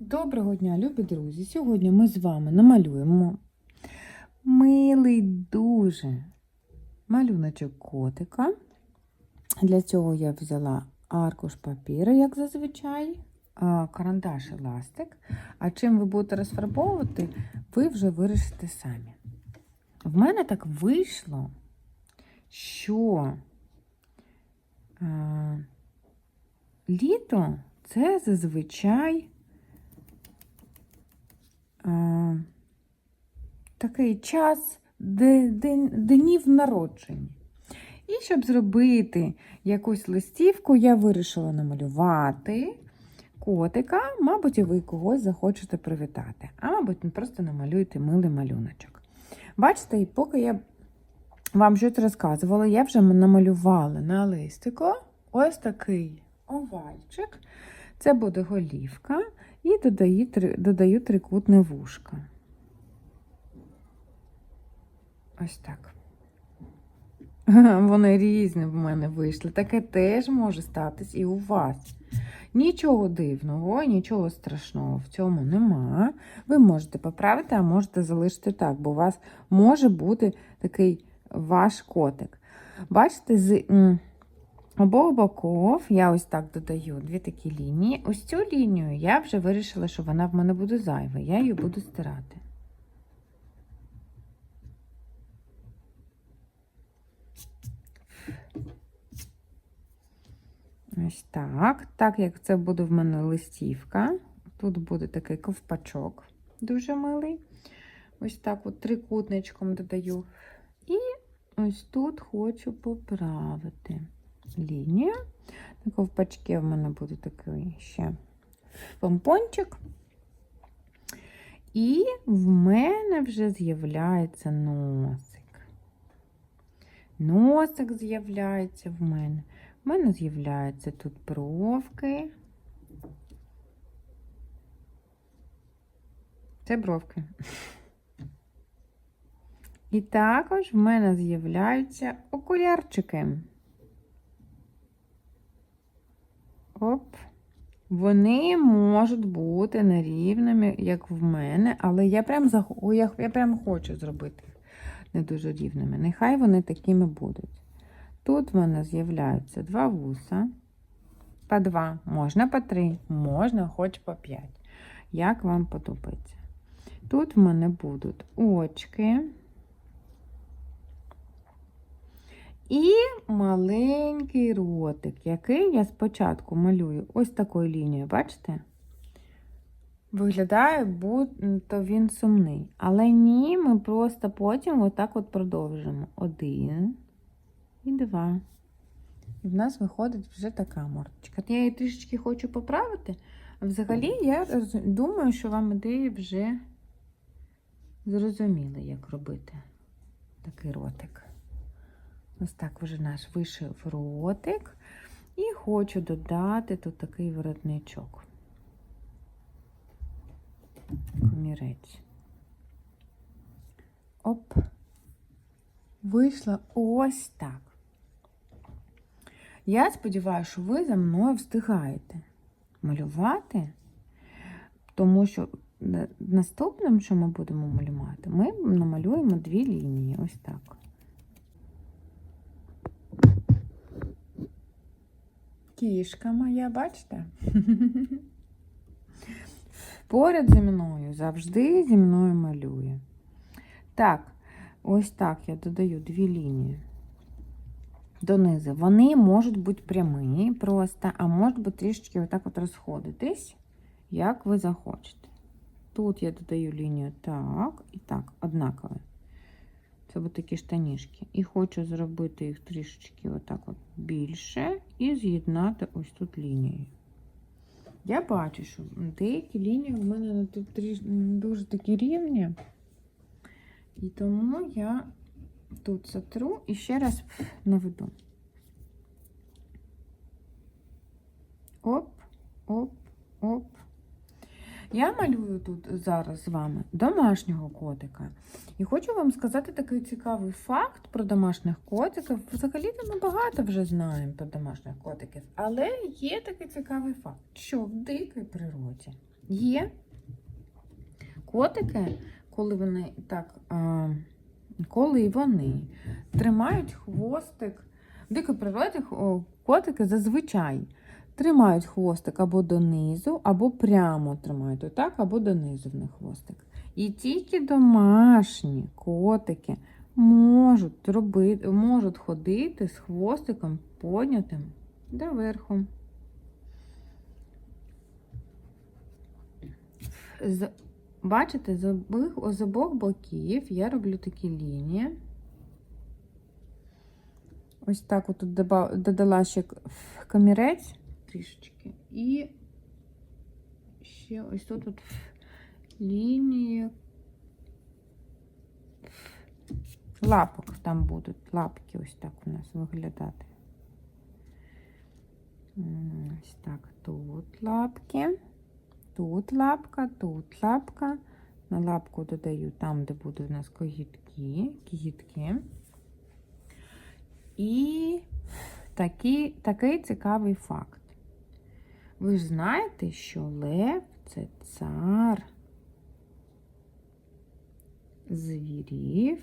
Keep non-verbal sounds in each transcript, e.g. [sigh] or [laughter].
Доброго дня, любі друзі! Сьогодні ми з вами намалюємо милий дуже малюночок котика. Для цього я взяла аркуш папіру, як зазвичай, карандаш і ластик. А чим ви будете розфарбовувати, ви вже вирішите самі. В мене так вийшло, що літо це зазвичай. А, такий час днів народження. І щоб зробити якусь листівку, я вирішила намалювати котика, мабуть, і ви когось захочете привітати. А мабуть, просто намалюєте милий малюночок. Бачите, і поки я вам щось розказувала, я вже намалювала на листику ось такий овальчик. Це буде голівка. І додаю, додаю трикутне вушко. Ось так. [laughs] Вони різні в мене вийшли. Таке теж може статись і у вас. Нічого дивного, нічого страшного в цьому нема. Ви можете поправити, а можете залишити так, бо у вас може бути такий ваш котик. Бачите, з обох боків я ось так додаю дві такі лінії. Ось цю лінію я вже вирішила, що вона в мене буде зайва. Я її буду стирати. Ось так. Так як це буде в мене листівка, тут буде такий ковпачок дуже милий. Ось так от трикутничком додаю. І ось тут хочу поправити лінію. На ковпачки в мене буде такий ще помпончик. І в мене вже з'являється носик. Носик з'являється в мене. У мене з'являються тут бровки. Це бровки. І також в мене з'являються окулярчики. Оп. Вони можуть бути нерівними, як в мене, але я прям, зах... Я, я прям хочу зробити їх не дуже рівними. Нехай вони такими будуть. Тут в мене з'являються два вуса. По два, можна по три, можна хоч по п'ять. Як вам подобається. Тут в мене будуть очки. І маленький ротик, який я спочатку малюю ось такою лінією, бачите? Виглядає, будто він сумний. Але ні, ми просто потім отак от продовжимо. Один і два. І в нас виходить вже така мордочка. Я її трішечки хочу поправити. А взагалі, я думаю, що вам ідеї вже зрозуміли, як робити такий ротик. Ось так вже наш вийшов ротик. І хочу додати тут такий воротничок. Комірець. Оп. Вийшла ось так. Я сподіваюся, що ви за мною встигаєте малювати, тому що наступним, що ми будемо малювати, ми намалюємо дві лінії. Ось так. Кішка моя, бачите? [laughs] Поряд зі мною, завжди зі мною малює. Так, ось так я додаю дві лінії донизу. Вони можуть бути прямі просто, а можуть бути трішечки отак от розходитись, як ви захочете. Тут я додаю лінію так і так, однаково. Це будуть такі штанішки. І хочу зробити їх трішечки отак от більше і з'єднати ось тут лінією. Я бачу, що деякі лінії в мене тут дуже такі рівні. І тому я тут сотру і ще раз наведу. Оп. Я малюю тут зараз з вами домашнього котика. І хочу вам сказати такий цікавий факт про домашніх котиків. Взагалі-то ми багато вже знаємо про домашніх котиків, але є такий цікавий факт, що в дикій природі Є котики, коли вони так, коли вони тримають хвостик, в дикій природі котики зазвичай тримають хвостик або донизу, або прямо тримають отак, або донизу в них хвостик. І тільки домашні котики можуть робити, можуть ходити з хвостиком поднятим доверху. З, бачите, з обох, з обох боків я роблю такі лінії. Ось так от додала ще камірець трішечки. І ще ось тут от лінії лапок там будуть. Лапки ось так у нас виглядати. Ось так, тут лапки. Тут лапка, тут лапка. На лапку додаю там, де будуть у нас когітки, кігітки. І такий, такий цікавий факт. Ви ж знаєте, що лев це цар звірів.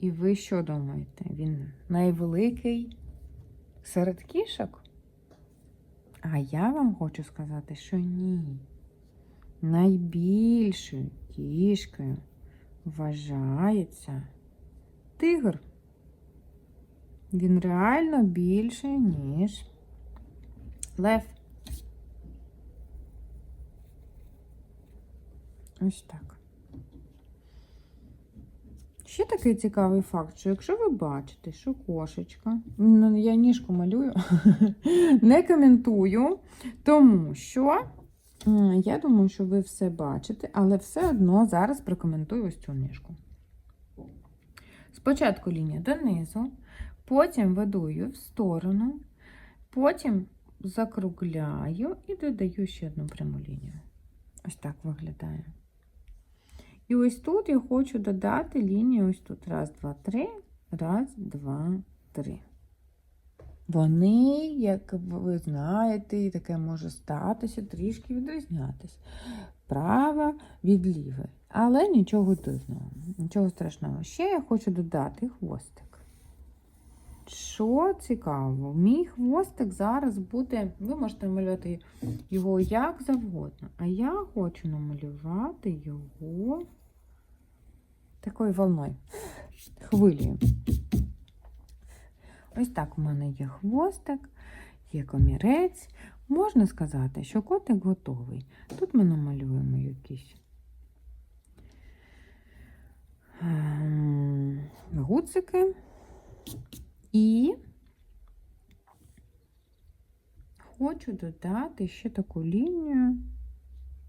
І ви що думаєте? Він найвеликий серед кішок? А я вам хочу сказати, що ні. Найбільшою кішкою вважається тигр. Він реально більший, ніж лев. Ось так. Ще такий цікавий факт, що якщо ви бачите, що кошечка, ну я ніжку малюю, [laughs] не коментую, тому що я думаю, що ви все бачите, але все одно зараз прокоментую ось цю ніжку. Спочатку лінія донизу, потім веду її в сторону, потім закругляю і додаю ще одну пряму лінію. Ось так виглядає. І ось тут я хочу додати лінію ось тут. Раз, два, три. Раз, два, три. Вони, як ви знаєте, і таке може статися, трішки відрізнятись. Права від лівої. Але нічого дивного, нічого страшного. Ще я хочу додати хвостик. Що цікаво, мій хвостик зараз буде, ви можете намалювати його як завгодно. А я хочу намалювати його такою волною, хвилею. Ось так у мене є хвостик, є комірець. Можна сказати, що котик готовий. Тут ми намалюємо якісь ем, гуцики і хочу додати ще таку лінію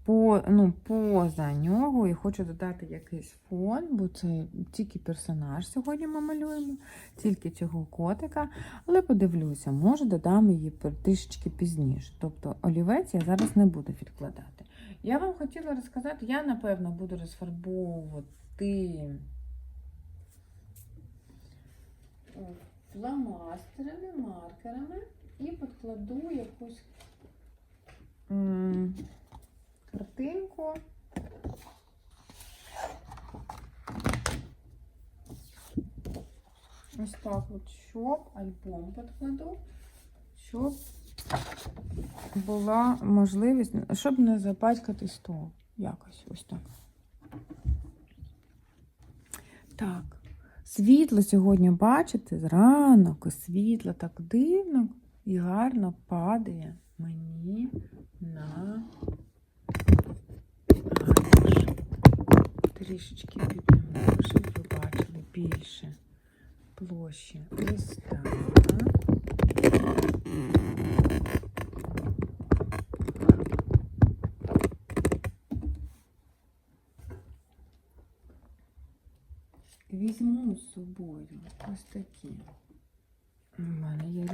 по, ну, поза нього і хочу додати якийсь фон, бо це тільки персонаж сьогодні ми малюємо, тільки цього котика. Але подивлюся, може додам її трішечки пізніше. Тобто олівець я зараз не буду відкладати. Я вам хотіла розказати, я напевно буду розфарбовувати фломастерами, маркерами і підкладу якусь картинку. Ось так от, щоб альбом підкладу, щоб була можливість, щоб не запачкати стол. Якось ось так. Так. Світло сьогодні, бачите, зранок і світло так дивно і гарно падає мені на ганч. Трішечки підніму, щоб ви бачили більше площі. Ось Візьму з собою ось такі. У мене є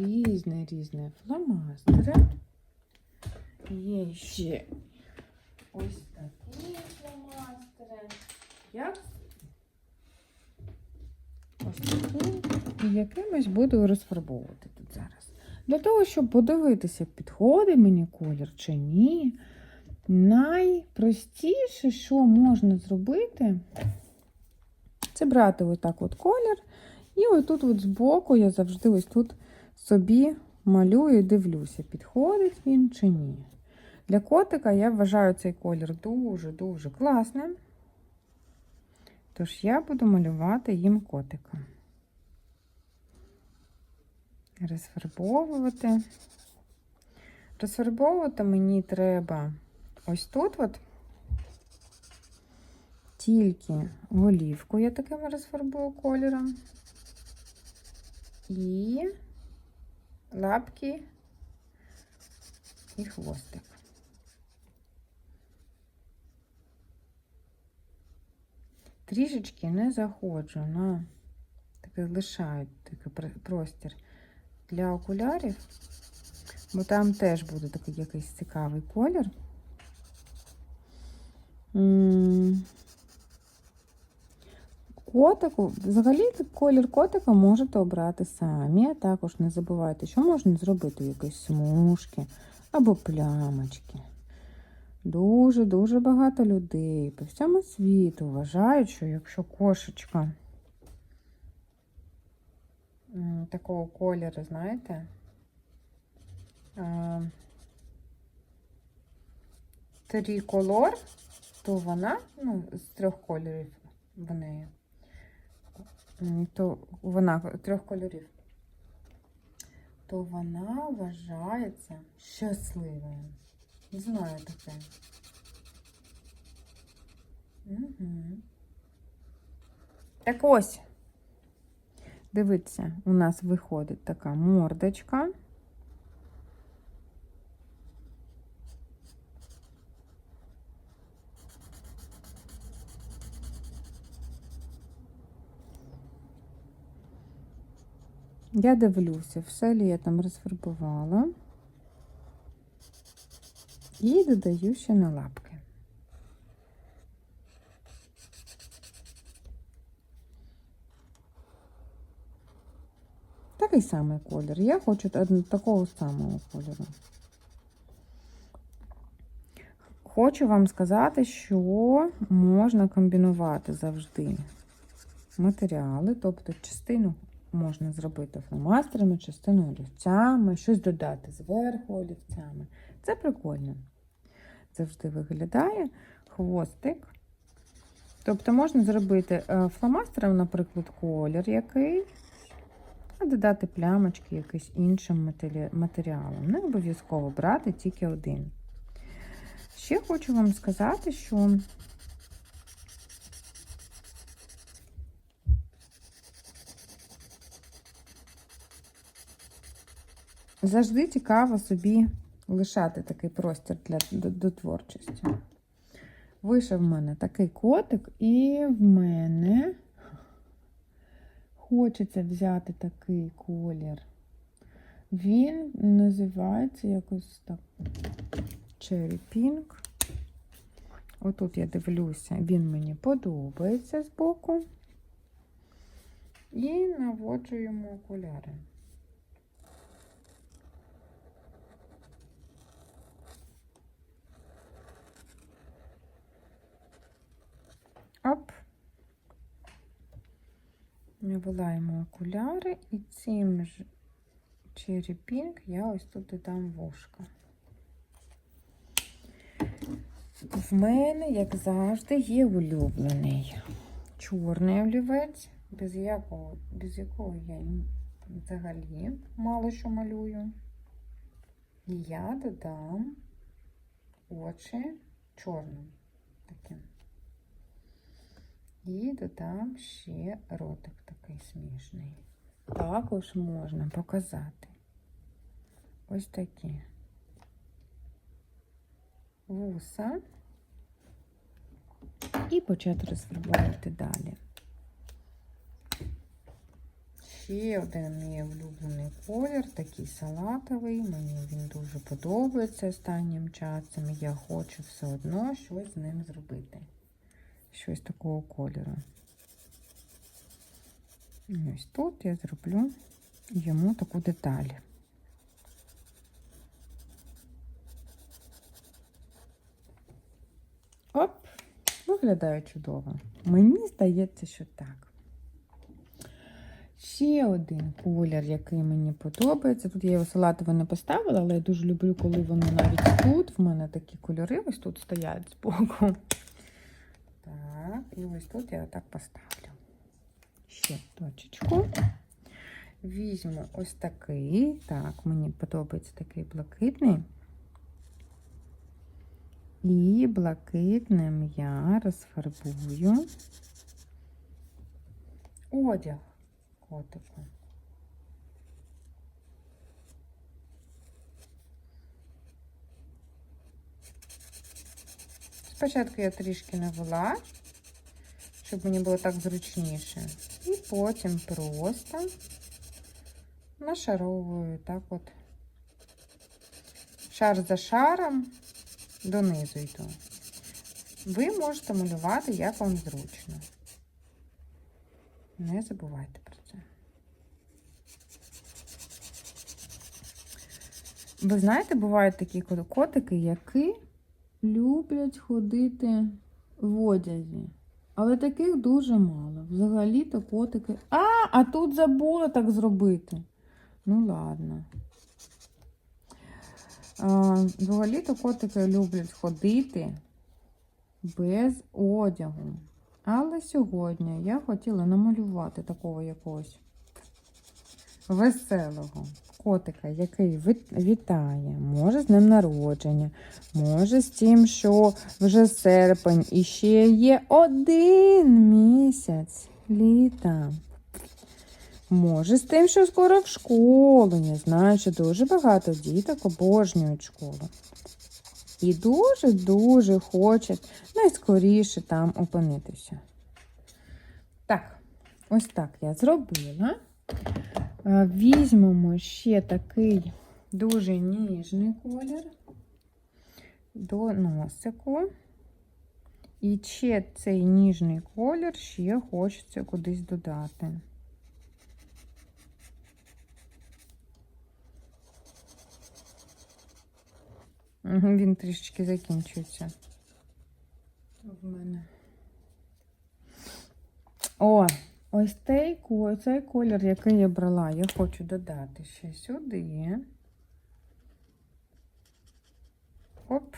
різні фломастери. Є ще ось такі фломастери. Як ось такі. Якимось буду розфарбовувати тут зараз. Для того, щоб подивитися, підходить мені колір чи ні, найпростіше, що можна зробити, це брати ось так от колір. І отут от збоку я завжди ось тут собі малюю і дивлюся, підходить він чи ні. Для котика я вважаю цей колір дуже-дуже класним. Тож я буду малювати їм котика. Розфарбовувати. Розфарбовувати мені треба ось тут от тільки голівку я таким розфарбую кольором. І лапки і хвостик. Трішечки не заходжу на такий лишаю такий простір для окулярів, бо там теж буде такий якийсь цікавий колір. Котику, взагалі колір котика можете обрати самі. а Також не забувайте, що можна зробити якісь смужки або плямочки. Дуже-дуже багато людей по всьому світу вважають, що якщо кошечка такого кольору, знаєте, триколор, то вона, ну, з трьох кольорів в неї, то вона трьох кольорів, то вона вважається щасливою. Знаю таке. Угу. Так ось. Дивіться, у нас виходить така мордочка. Я дивлюся, все ли я там розфарбувала. І додаю ще на лапки. Такий самий колір. Я хочу такого самого кольору. Хочу вам сказати, що можна комбінувати завжди матеріали, тобто частину можна зробити фломастерами, частину олівцями, щось додати зверху олівцями. Це прикольно. Завжди виглядає хвостик. Тобто можна зробити е, фломастером, наприклад, колір який, а додати плямочки якийсь іншим матері- матеріалом. Не обов'язково брати тільки один. Ще хочу вам сказати, що завжди цікаво собі лишати такий простір для, до, до творчості. Вийшов в мене такий котик, і в мене хочеться взяти такий колір. Він називається якось так Cherry Pink. Отут я дивлюся, він мені подобається з боку. І наводжу йому окуляри. Оп. Навела йому окуляри і цим ж Cherry я ось тут додам вушка. В мене, як завжди, є улюблений чорний олівець, без якого, без якого я взагалі мало що малюю. І я додам очі чорним таким. І додам ще ротик такий смішний. Також можна показати ось такі вуса і почати розфарбовувати далі. Ще один мій улюблений колір, такий салатовий. Мені він дуже подобається останнім часом. Я хочу все одно щось з ним зробити. Щось такого кольору. Ось тут я зроблю йому таку деталь. Оп, виглядає чудово. Мені здається, що так. Ще один колір, який мені подобається. Тут я його салатовий не поставила, але я дуже люблю, коли вони навіть тут. В мене такі кольори ось тут стоять збоку. І ось тут я так поставлю. Ще точечку. Візьму ось такий. Так, мені подобається такий блакитний. І блакитним я розфарбую одяг котику. Спочатку я трішки навела, щоб мені було так зручніше. І потім просто нашаровую так от шар за шаром донизу йду. Ви можете малювати, як вам зручно. Не забувайте про це. Ви знаєте, бувають такі котики, які люблять ходити в одязі. Але таких дуже мало. Взагалі-то котики. А, а тут забула так зробити. Ну, ладно. Взагалі-то котики люблять ходити без одягу. Але сьогодні я хотіла намалювати такого якогось веселого котика, який вітає, може з днем народження, може з тим, що вже серпень і ще є один місяць літа. Може, з тим, що скоро в школу. Я знаю, що дуже багато діток обожнюють школу. І дуже-дуже хочуть найскоріше там опинитися. Так, ось так я зробила. Візьмемо ще такий дуже ніжний колір до носику. І ще цей ніжний колір ще хочеться кудись додати. Він трішечки закінчується в мене. О, ось цей, цей колір, який я брала, я хочу додати ще сюди. Оп.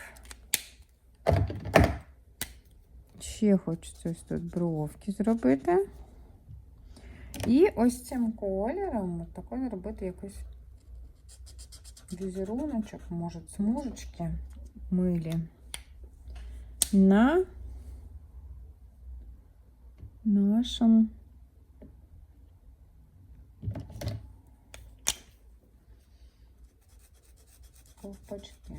Ще хочеться ось тут бровки зробити. І ось цим кольором такою робити якось візеруночок, може, смужечки милі на нашому ковпачки.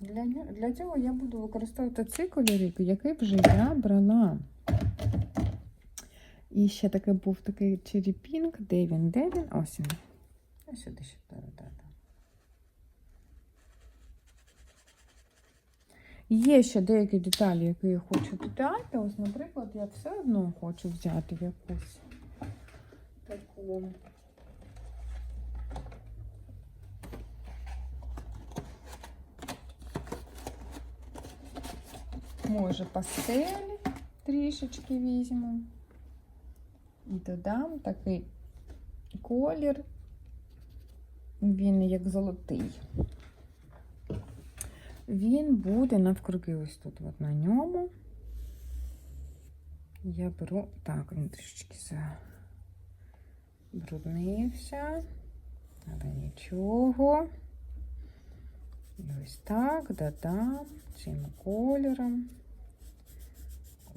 Для, для цього я буду використовувати цей кольорик, який вже я брала. І ще такий був такий черепінг. Де він? Де він? Ось він. Ось сюди ще додати. Є ще деякі деталі, які я хочу додати. Ось, наприклад, я все одно хочу взяти якусь таку. Може, пастелі трішечки візьму. І додам такий колір, він як золотий. Він буде навкруги ось тут от на ньому. Я беру, так, він трішечки забруднився, але нічого. І ось так додам цим кольором.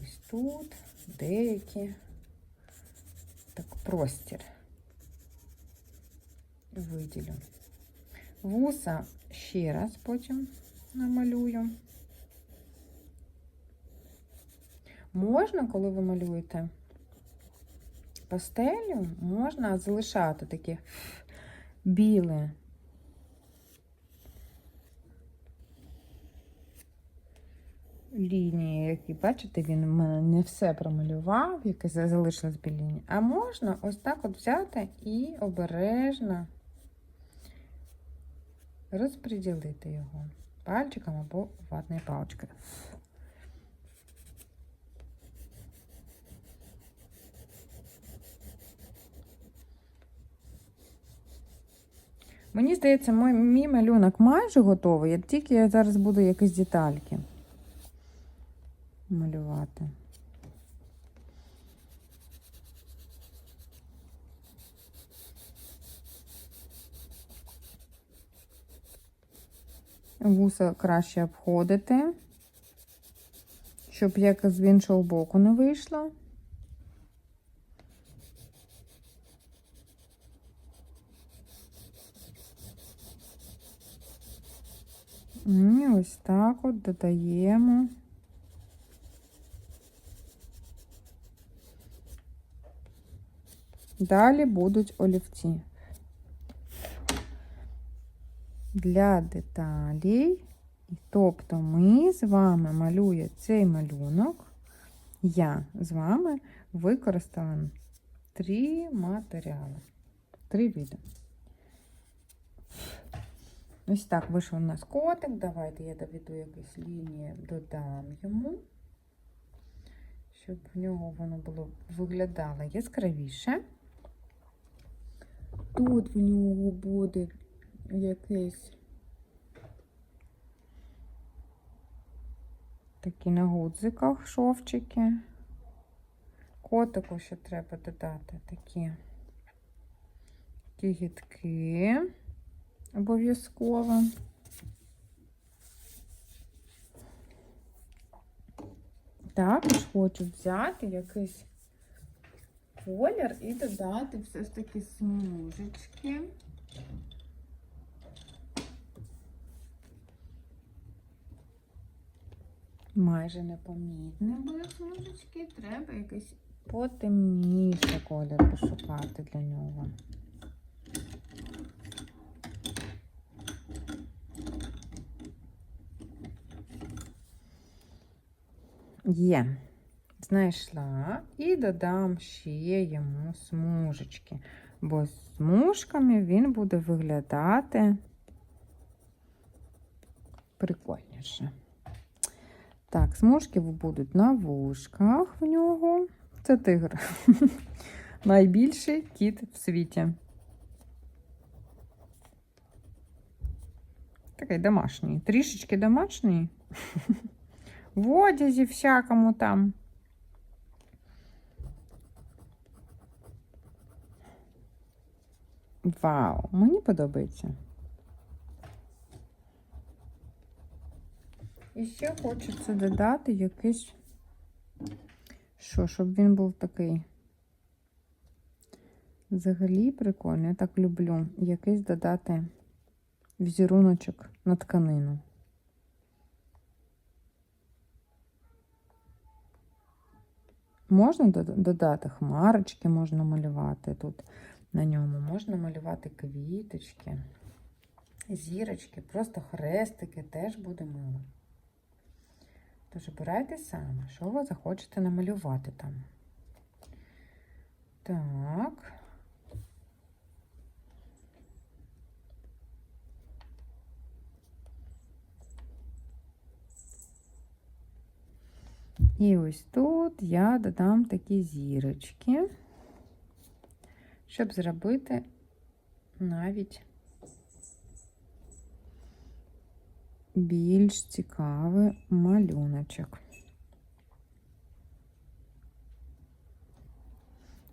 Ось тут деякі так простір виділю. Вуса ще раз потім намалюю. Можна, коли ви малюєте пастелю, можна залишати такі біле. Лінії, які, бачите, він в мене не все промалював, яке залишилось білі лінії. А можна ось так от взяти і обережно розподілити його. пальчиком або ватною паличкою. Мені здається, мій, малюнок майже готовий, тільки я зараз буду якісь детальки малювати. Вуса краще обходити, щоб як з іншого боку не вийшло. І ось так от додаємо. Далі будуть олівці. Для деталей. Тобто ми з вами малює цей малюнок. Я з вами використала три матеріали. Три види. Ось так вийшов у нас котик. Давайте я доведу якісь лінії, додам йому, щоб в нього воно було виглядало яскравіше. Тут в нього буде якийсь такі на гудзиках шовчики. Котику ще треба додати такі, такі гітки обов'язково. Також хочу взяти якийсь колір і додати все ж таки смужечки. Майже непомітне були смужечки, треба якийсь потемніший колір пошукати для нього. Є, знайшла і додам ще йому смужечки, бо з смужками він буде виглядати прикольніше. Так, смужки будуть на вушках в нього. Це тигр. [laughs] Найбільший кіт в світі. Такий домашній. Трішечки домашній. [laughs] В одязі всякому там. Вау, мені подобається. І ще хочеться додати якийсь, що, щоб він був такий. Взагалі прикольно, я так люблю. Якийсь додати візеруночок на тканину. Можна додати хмарочки, можна малювати тут на ньому, можна малювати квіточки, зірочки, просто хрестики теж буде мило. Тож обирайте саме, що ви захочете намалювати там. Так. І ось тут я додам такі зірочки, щоб зробити навіть більш цікавий малюночок.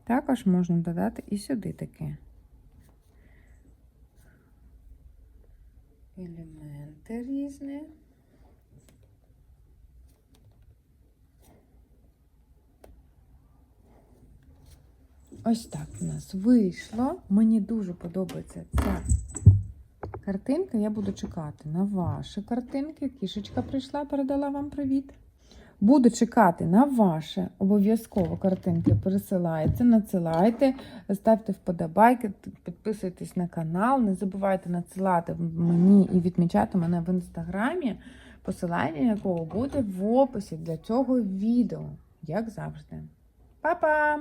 Також можна додати і сюди таке елементи різні. Ось так у нас вийшло. Мені дуже подобається ця картинка. Я буду чекати на ваші картинки. Кішечка прийшла, передала вам привіт. Буду чекати на ваші обов'язково картинки. Пересилайте, надсилайте, ставте вподобайки, підписуйтесь на канал. Не забувайте надсилати мені і відмічати мене в інстаграмі, посилання якого буде в описі для цього відео, як завжди. Па-па!